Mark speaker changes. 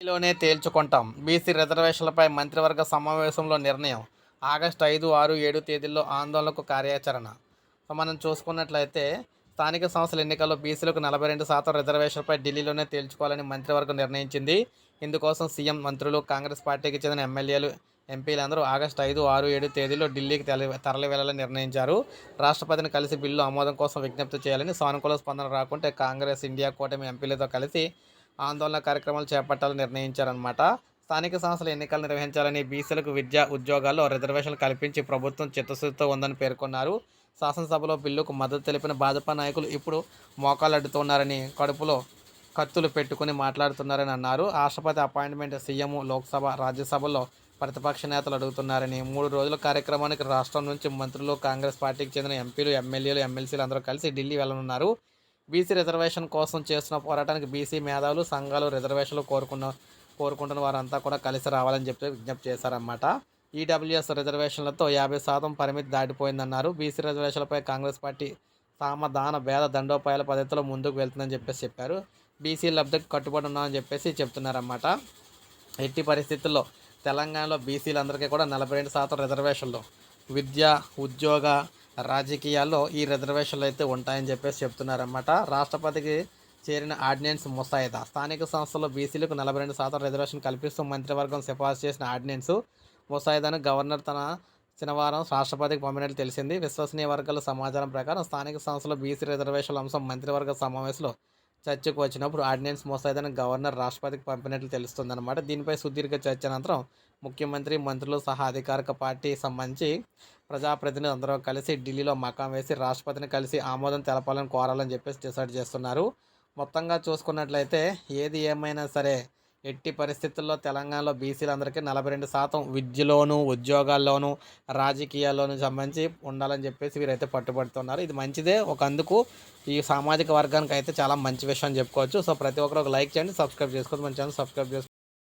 Speaker 1: లోనే తేల్చుకుంటాం. బీసీ రిజర్వేషన్లపై మంత్రివర్గ సమావేశంలో నిర్ణయం. ఆగస్టు ఐదు ఆరు ఏడు తేదీల్లో ఆందోళనకు కార్యాచరణ. సో మనం చూసుకున్నట్లయితే స్థానిక సంస్థల ఎన్నికల్లో బీసీలకు నలభై రెండు శాతం రిజర్వేషన్లపై ఢిల్లీలోనే తేల్చుకోవాలని మంత్రివర్గం నిర్ణయించింది. ఇందుకోసం సీఎం మంత్రులు కాంగ్రెస్ పార్టీకి చెందిన ఎమ్మెల్యేలు ఎంపీలందరూ ఆగస్టు ఐదు ఆరు ఏడు తేదీలో ఢిల్లీకి తరలి వెళ్ళాలని నిర్ణయించారు. రాష్ట్రపతిని కలిసి బిల్లు ఆమోదం కోసం విజ్ఞప్తి చేయాలని సానుకూల స్పందన రాకుంటే కాంగ్రెస్ ఇండియా కూటమి ఎంపీలతో కలిసి ఆందోళన కార్యక్రమాలు చేపట్టాలని నిర్ణయించారనమాట స్థానిక సంస్థల ఎన్నికలు నిర్వహించాలని బీసీలకు విద్యా ఉద్యోగాల్లో రిజర్వేషన్లు కల్పించి ప్రభుత్వం చిత్తశుద్ధితో ఉందని పేర్కొన్నారు. శాసనసభలో బిల్లుకు మద్దతు తెలిపిన భాజపా నాయకులు ఇప్పుడు మోకాలడ్డుతున్నారని కడుపులో కత్తులు పెట్టుకుని మాట్లాడుతున్నారని అన్నారు. రాష్ట్రపతి అపాయింట్మెంట్ సీఎం లోక్సభ రాజ్యసభలో ప్రతిపక్ష నేతలు అడుగుతున్నారని. మూడు రోజుల కార్యక్రమానికి రాష్ట్రం నుంచి మంత్రులు కాంగ్రెస్ పార్టీకి చెందిన ఎంపీలు ఎమ్మెల్యేలు ఎమ్మెల్సీలు అందరూ కలిసి ఢిల్లీ వెళ్ళనున్నారు. బీసీ రిజర్వేషన్ కోసం చేస్తున్న పోరాటానికి బీసీ మేధావులు సంఘాలు రిజర్వేషన్లు కోరుకున్న కోరుకుంటున్న వారంతా కూడా కలిసి రావాలని చెప్పి విజ్ఞప్తి చేశారన్నమాట. ఈడబ్ల్యూఎస్ రిజర్వేషన్లతో యాభై శాతం పరిమితి దాటిపోయిందన్నారు. బీసీ రిజర్వేషన్లపై కాంగ్రెస్ పార్టీ సామధాన భేద దండోపాయాల పద్ధతిలో ముందుకు వెళ్తుందని చెప్పేసి చెప్పారు. బీసీ లబ్ధికి కట్టుబడి ఉన్నామని చెప్పేసి చెప్తున్నారన్నమాట. ఎట్టి పరిస్థితుల్లో తెలంగాణలో బీసీలందరికీ కూడా నలభై రెండు శాతం రిజర్వేషన్లు. విద్య ఉద్యోగ రాజకీయాల్లో ఈ రిజర్వేషన్లు అయితే ఉంటాయని చెప్పేసి చెప్తున్నారన్నమాట. రాష్ట్రపతికి చేరిన ఆర్డినెన్స్ ముసాయిదా. స్థానిక సంస్థల్లో బీసీలకు నలభై రెండు శాతం రిజర్వేషన్ కల్పిస్తూ మంత్రివర్గం సిఫార్సు చేసిన ఆర్డినెన్స్ ముసాయిదాను గవర్నర్ తన శనివారం రాష్ట్రపతికి పంపినట్లు తెలిసింది. విశ్వసనీయ వర్గాల సమాచారం ప్రకారం స్థానిక సంస్థలో బీసీ రిజర్వేషన్ల అంశం మంత్రివర్గ సమావేశంలో చర్చకు వచ్చినప్పుడు ఆర్డినెన్స్ ముసాయిదాను గవర్నర్ రాష్ట్రపతికి పంపినట్లు తెలుస్తుందన్నమాట. దీనిపై సుదీర్ఘ చర్చ అనంతరం ముఖ్యమంత్రి మంత్రులు సహా అధికారిక పార్టీ సంబంధించి ప్రజాప్రతినిధులు అందరూ కలిసి ఢిల్లీలో మకాం వేసి రాష్ట్రపతిని కలిసి ఆమోదం తెలపాలని కోరాలని చెప్పేసి డిసైడ్ చేస్తున్నారు. మొత్తంగా చూసుకున్నట్లయితే ఏది ఏమైనా సరే ఎట్టి పరిస్థితుల్లో తెలంగాణలో బీసీలందరికీ నలభై రెండు శాతం విద్యలోను ఉద్యోగాల్లోనూ రాజకీయాల్లోనూ సంబంధించి ఉండాలని చెప్పేసి వీరైతే పట్టుబడుతున్నారు. ఇది మంచిదే. ఒక అందుకు ఈ సామాజిక వర్గానికి అయితే చాలా మంచి విషయం అని చెప్పుకోవచ్చు. సో ప్రతి ఒక్కరు ఒక లైక్ చేయండి సబ్స్క్రైబ్ చేసుకోవచ్చు మన ఛానల్ సబ్స్క్రైబ్ చేసుకోండి.